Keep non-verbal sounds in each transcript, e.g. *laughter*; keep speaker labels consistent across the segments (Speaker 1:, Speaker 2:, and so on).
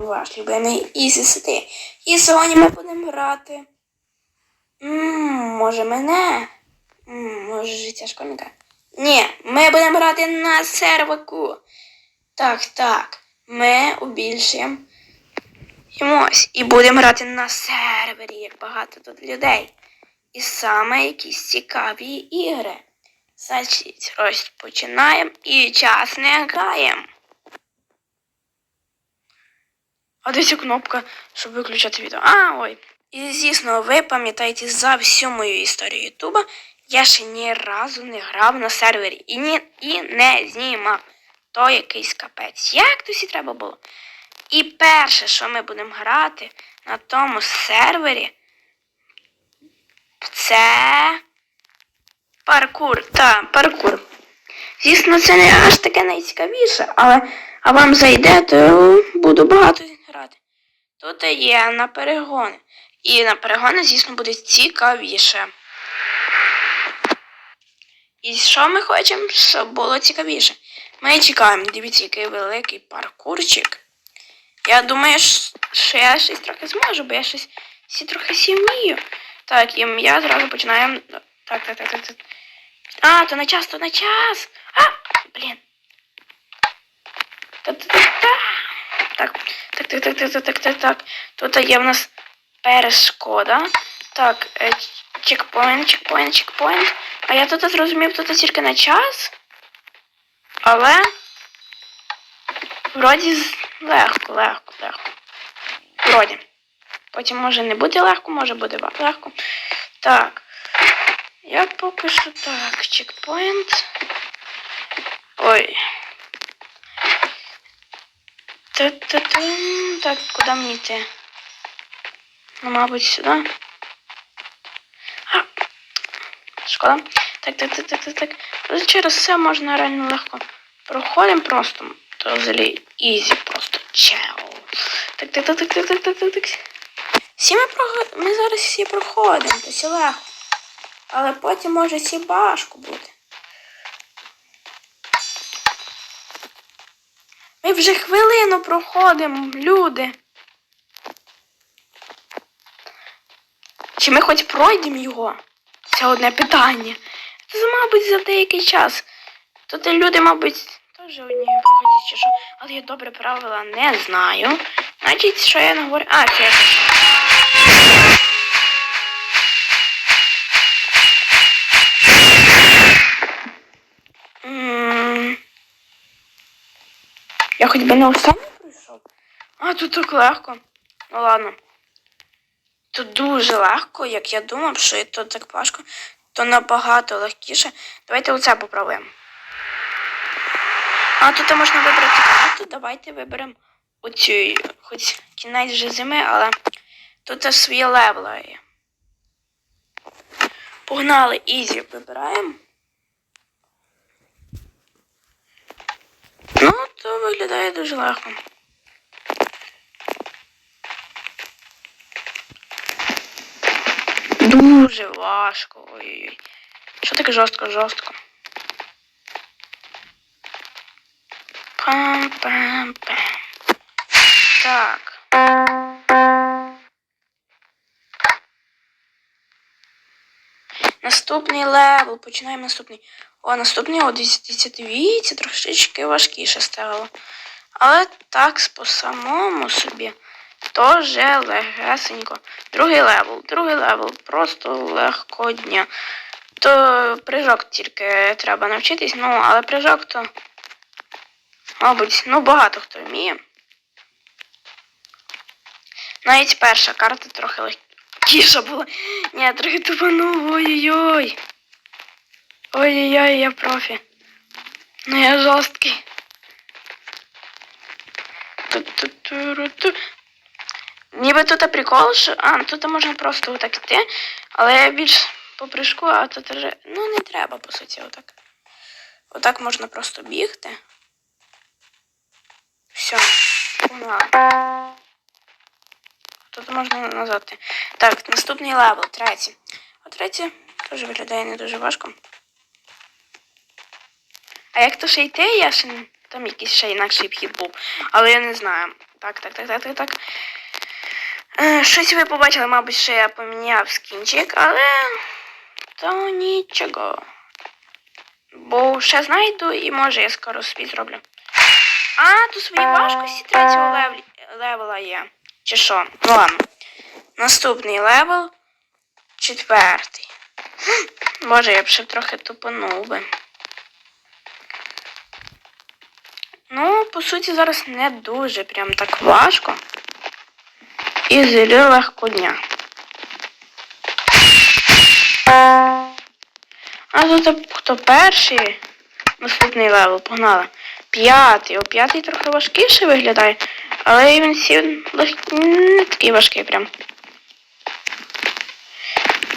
Speaker 1: Ваш любимий Ізі Сити. І сьогодні ми будемо грати. Ммм, може мене? Ммм, може життя школьника? Ні, ми будемо грати на серваку. Так, так. Ми убільшуємо Йомусь. І будемо грати на сервері, як багато тут людей. І саме якісь цікаві ігри. Значить, розпочинаємо і час не граємо. А де кнопка, щоб виключати відео? А, ой. І звісно, ви пам'ятаєте за всю мою історію Ютуба, я ще ні разу не грав на сервері і, ні, і не знімав. То якийсь капець. Як то треба було? І перше, що ми будемо грати на тому сервері, це паркур. Та, паркур. Звісно, це не аж таке найцікавіше, але а вам зайде, то буду багато. Тут є на перегони. І на перегони, звісно, буде цікавіше. І що ми хочемо, щоб було цікавіше? Ми чекаємо, дивіться, який великий паркурчик. Я думаю, що я щось трохи зможу, бо я щось трохи сім'ю. Так, і я зразу починаю. Так, так, так, так, так. А, то на час, то на час. А, блін. Та-та-та-та. Так, так, так, так, так, так, так, так, так. Тут є в нас перешкода. Так, е, чекпоінт, чекпоінт, чекпоінт. А я тут зрозумів, тут тільки на час. Але. Вроді легко, легко, легко. Вроді. Потім може не буде легко, може буде легко. Так. Я поки що так. Чекпоінт. Ой. Та-та-там. Так, куди мені йти? Ну, мабуть, сюди. А. Шкода. Так, так, так, так, так, так. Через все можна реально легко. Проходимо просто. То взагалі ізі просто чел. Так, так, так, так, так, так, так, так, так. Всі ми проходимо. Ми зараз всі проходимо, то все легко. Але потім може всі важко бути. Ми вже хвилину проходимо, люди. Чи ми хоч пройдемо його? Це одне питання. Це, мабуть, за деякий час. Тут люди, мабуть, теж одні проходять чи що. Але я добре правила не знаю. Значить, що я не говорю. А, це. М, Я хоч би не останній пройшов. А, тут так легко. Ну ладно. Тут дуже легко, як я думав, що і тут так важко, то набагато легкіше. Давайте оце попробуємо. А тут можна вибрати карту. Давайте виберемо оцю, хоч кінець вже зими, але тут теж свої левели. Погнали, ізі вибираємо. Ну, то виглядає дуже легко. Дуже важко. Ой-ой-ой. Що таке жорстко, жорстко? Пам-пам-пам. Так. Наступний левел. Починаємо наступний. О, наступний о 10 це трошечки важкіше стало. Але так по самому собі. Теж легесенько. Другий левел, другий левел, просто легко дня. То прыжок тільки треба навчитись, ну, але прыжок то, мабуть, ну багато хто вміє. Навіть перша карта трохи легкіша була. Ні, трохи тупанув, ой-ой-ой. Ой-ой-ой, я профі. Ну я жорсткий. Ніби тут прикол, що. А, ну тут можна просто отак йти, але я більш по прыжку, а тут вже. Ну не треба, по суті, отак. Отак можна просто бігти. Все. Погнали. Тут можна назад. Так, наступний левел, третій. А третій теж виглядає не дуже важко. А як то ще йти, я ще. Там якийсь ще інакший вхід був. Але я не знаю. Так, так, так, так, так, так. Е, щось ви побачили, мабуть, що я поміняв скінчик, але то нічого. Бо ще знайду і може я скоро собі зроблю. А, тут свої важкості третього левела є. Чи що? Ну ладно. Наступний левел. Четвертий. Хм, Може, я б ще трохи тупанув би. Ну, по суті, зараз не дуже прям так важко. І зелі легко дня. А тут хто перший? Наступний левел, погнали. П'ятий. О, п'ятий трохи важкіше виглядає, але він лег- не такий важкий прям.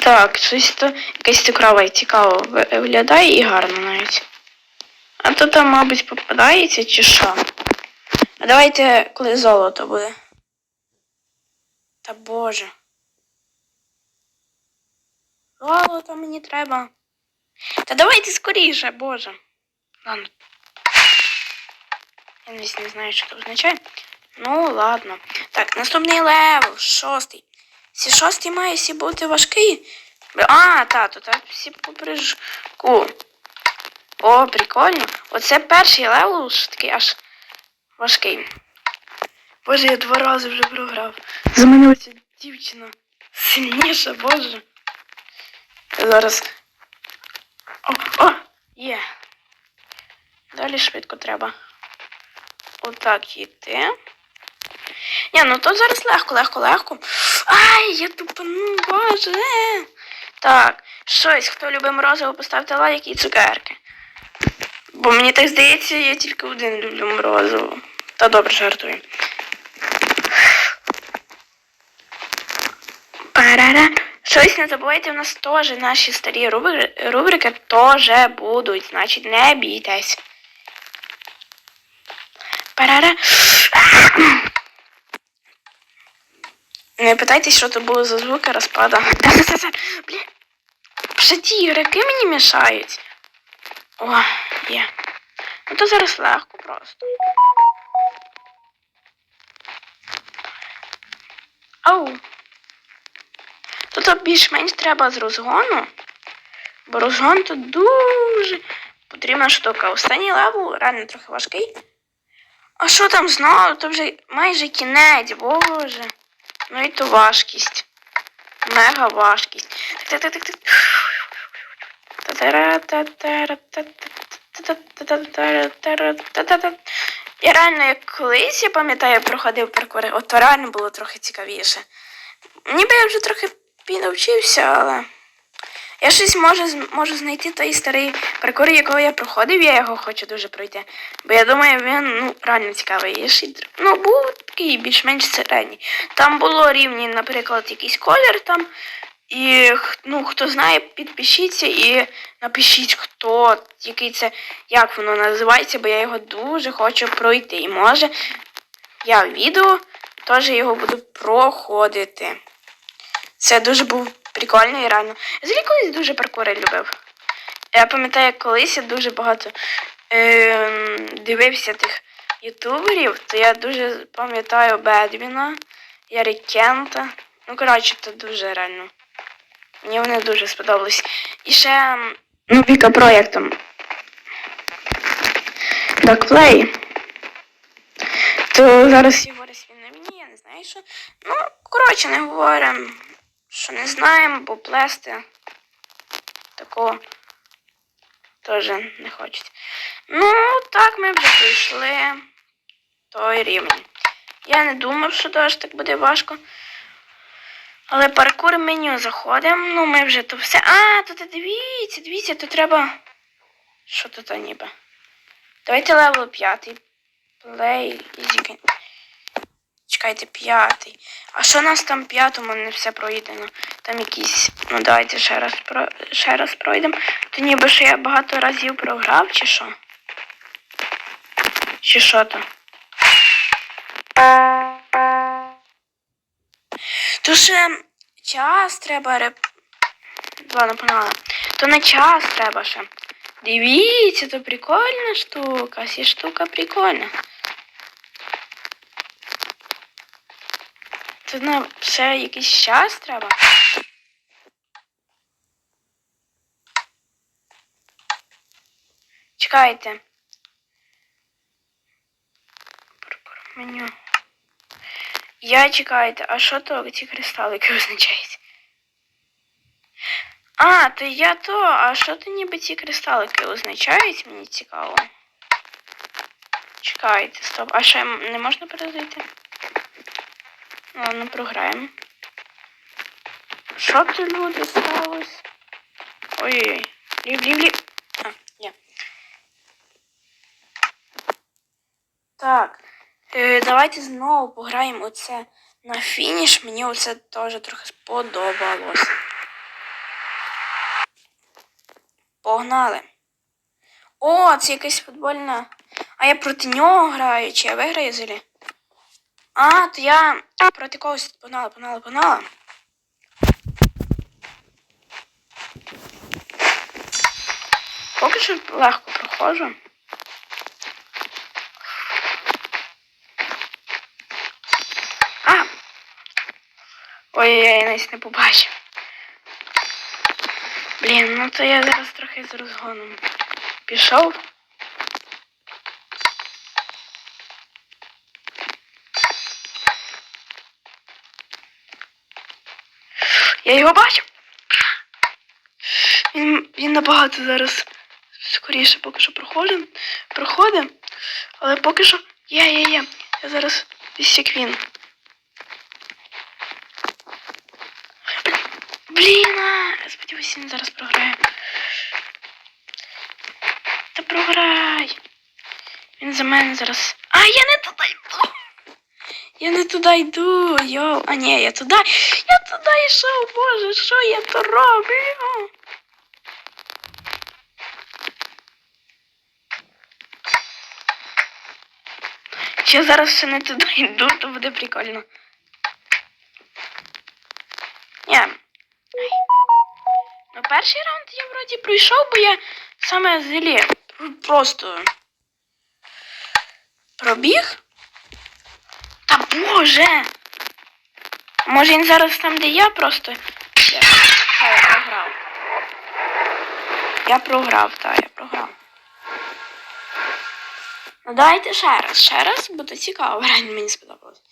Speaker 1: Так, щось то якась і цікаво виглядає і гарно навіть. А то там, мабуть, попадається чи що? А давайте, коли золото буде. Та боже. Золото мені треба. Та давайте скоріше, боже. Ладно. Я навіть не знаю, що це означає. Ну, ладно. Так, наступний левел, шостий. Сі шостий має сі бути важкий. А, та, то так всі по прыжку. О, прикольно. Оце перший левел, що такий аж важкий. Боже, я два рази вже програв. За дівчина сильніша, боже. Зараз. О, о, є. Далі швидко треба. Отак йти. Ні, ну то зараз легко, легко, легко. Ай, я тупану, боже. Так, щось, хто любить морозиво, поставте лайк і цукерки. Бо мені так здається, я тільки один люблю морозиво. Та добре жартую. Парара. Щось не забувайте, у нас теж наші старі рубри- рубрики теж будуть, значить не бійтесь. Парара. Не питайтесь, що це було за звуки розпада. *laughs* Блін. Вже ті ігроки мені мішають. О, є. Ну то зараз легко просто. Ау. Тут більш-менш треба з розгону. Бо розгон тут дуже потрібна штука. Останній левел реально трохи важкий. А що там знову? То вже майже кінець, боже. Ну і то важкість. Мега важкість. Так, так, так. Я реально, як колись, я пам'ятаю, проходив паркури, от то реально було трохи цікавіше. Ніби я вже трохи піднавчився, але. Я щось можу, можу знайти той старий паркур, якого я проходив, я його хочу дуже пройти. Бо я думаю, він ну, реально цікавий. І ще ну, був такий більш-менш середній. Там було рівні, наприклад, якийсь колір там. І ну, хто знає, підпишіться і напишіть, хто, який це, як воно називається, бо я його дуже хочу пройти. І може я в відео теж його буду проходити. Це дуже був прикольно і реально. Взагалі колись дуже паркури любив. Я пам'ятаю, колись я дуже багато е, дивився тих ютуберів, то я дуже пам'ятаю Бедвіна, Ярикента. Ну, коротше, то дуже реально. Мені вони дуже сподобались. І ще ну, Віка проєктом. Докплей. То зараз говорить він на мені, я не знаю, що. Ну, коротше, не говоримо, що не знаємо, бо плести такого теж не хочеться. Ну, так ми вже пройшли той рівень. Я не думав, що теж так буде важко. Але паркур меню заходимо. Ну, ми вже то все. А, тут дивіться, дивіться, тут треба. Що тут ніби? Давайте левел п'ятий. Play easy. Чекайте, п'ятий. А що у нас там п'ятому не все пройдено? Там якісь. Ну давайте ще раз про ще раз пройдемо. То ніби що я багато разів програв, чи що? Чи що то? То ще час треба реп. Ладно, погнали. То на час треба ще. Дивіться, то прикольна штука. Сі штука прикольна. Тут на все якийсь час треба. Чекайте. Меню. Я чекайте, а що то ці кристалики означають? А, то я то, а що то ніби ці кристалики означають? Мені цікаво. Чекайте, стоп. А ще не можна перезайти? Ладно, програємо. Що то люди сталося? Ой-ой-ой. Лів, лів, лів. А, є. Так. Е, давайте знову пограємо оце на фініш. Мені оце теж трохи сподобалось. Погнали. О, це якась футбольна. А я проти нього граю, чи я виграю зелі? А, то я проти когось погнала, погнала, погнала. Поки що легко проходжу. А! Ой-ой-ой, я навіть не побачив. Блін, ну то я зараз трохи з розгоном пішов. Я його бачу. Він, він набагато зараз скоріше поки що проходить. Проходить. Але поки що. Є. Я зараз як він. Блін, а, я сподіваюся, він зараз програє. Та програй. Він за мене зараз. А, я не туди йду. Я не туди йду, йоу. А ні, я туди. Я туди йшов, боже, що я то роблю? Якщо зараз ще не туди йду, то буде прикольно. Ні. Ну, перший раунд я вроді пройшов, бо я саме зелі просто пробіг. Та боже! Може він зараз там, де я просто. Я програв. Я програв, так, я програв. Ну давайте ще раз, ще раз, бо то цікаво, реально мені сподобалось.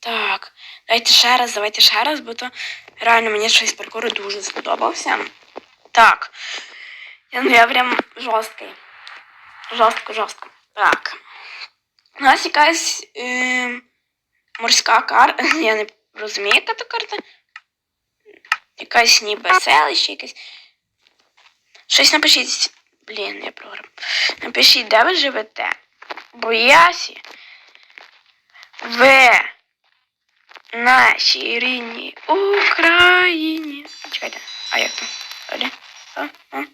Speaker 1: Так, давайте ще раз, давайте ще раз, бо то реально мені щось паркуру дуже сподобався. Так. Я, ну, я прям жорсткий. Жорстко, жорстко. Так. У нас якась е, морська карта. *laughs* Я не розумію, яка то карта. Якась ніби селище, якесь. Щось напишіть. Блін, я програв. Напишіть, де ви живете. Бо ясі в нашій рідній Україні. Чекайте, а як там? А, а?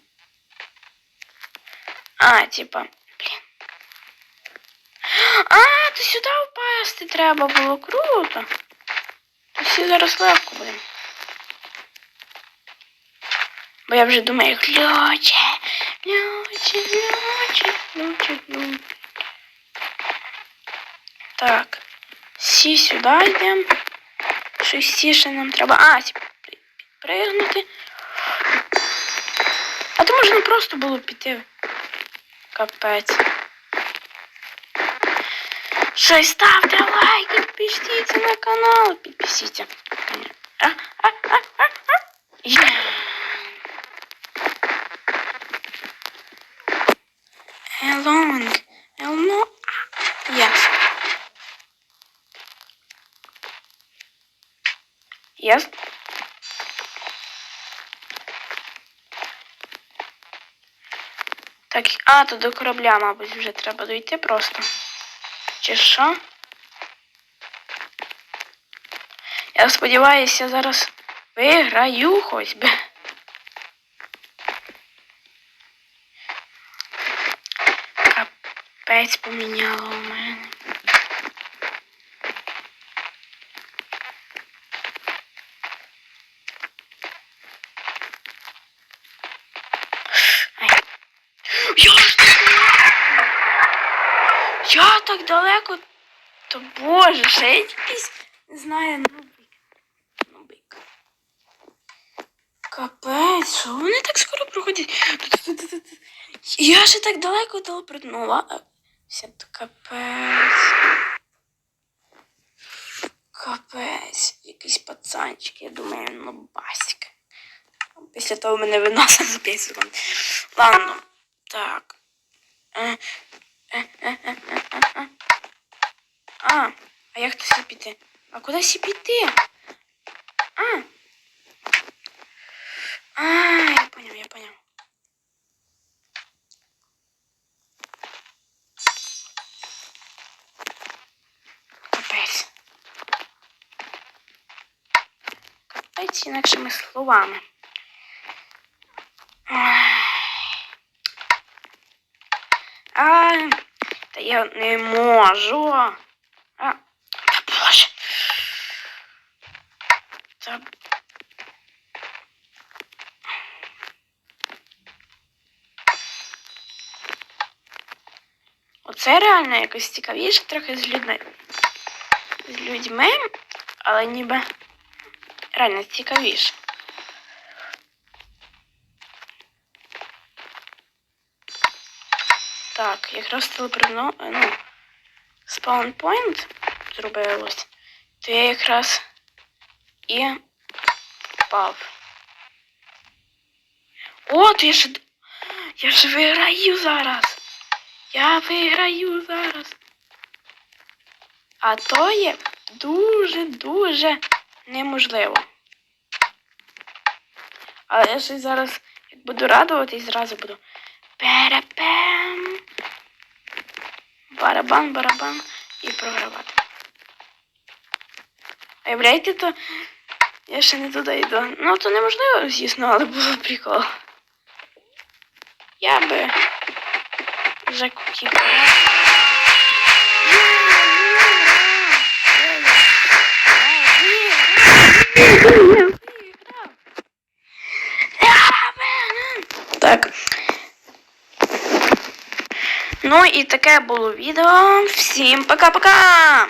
Speaker 1: а, типа, блін. А, то сюди впасти треба було круто. То всі зараз легко будемо. Бо я вже думаю, ключе, ключе, ключе, ключе, ключе. Так. Всі сюди йдемо. Щось всі ще нам треба. А, сі пригнути. А то можна просто було піти. Капець. Щось ставте лайки, підпишіться на канал. Підпишіться. Yes. Так, а, то до корабля, мабуть, вже треба дойти просто. Чи що? Я сподіваюся, зараз виграю хоч би. Капець поміняло у мене. Я так далеко. То боже, ще якийсь не знаю, нубик. Нубик. Капець, що вони так скоро проходять? Я ще так далеко телепортнула. Все, то капець. Капець, якийсь пацанчик, я думаю, ну басик. Після того мене виносили за 5 секунд. Ладно, так. Е, а, а як то сі піти? А куди сі піти? А. А, я понял, я понял. Капець. Капець інакшими словами. А, та я не можу. А, боже. Та Оце реально якось цікавіше трохи з людьми. З людьми, але ніби реально цікавіше. Так, якраз телепривно, ну, спаунпойнт зробилось, то я якраз і впав. О, то я ж я ж виграю зараз. Я виграю зараз. А то є дуже-дуже неможливо. Але я ще зараз, як буду радуватись, зразу буду перепем. Барабан, барабан і програвати. Уявляєте, то я ще не туди йду. Ну, то неможливо, звісно, але було прикол. Я би вже хотів. Так. Ну і таке було відео. Всім пока-пока!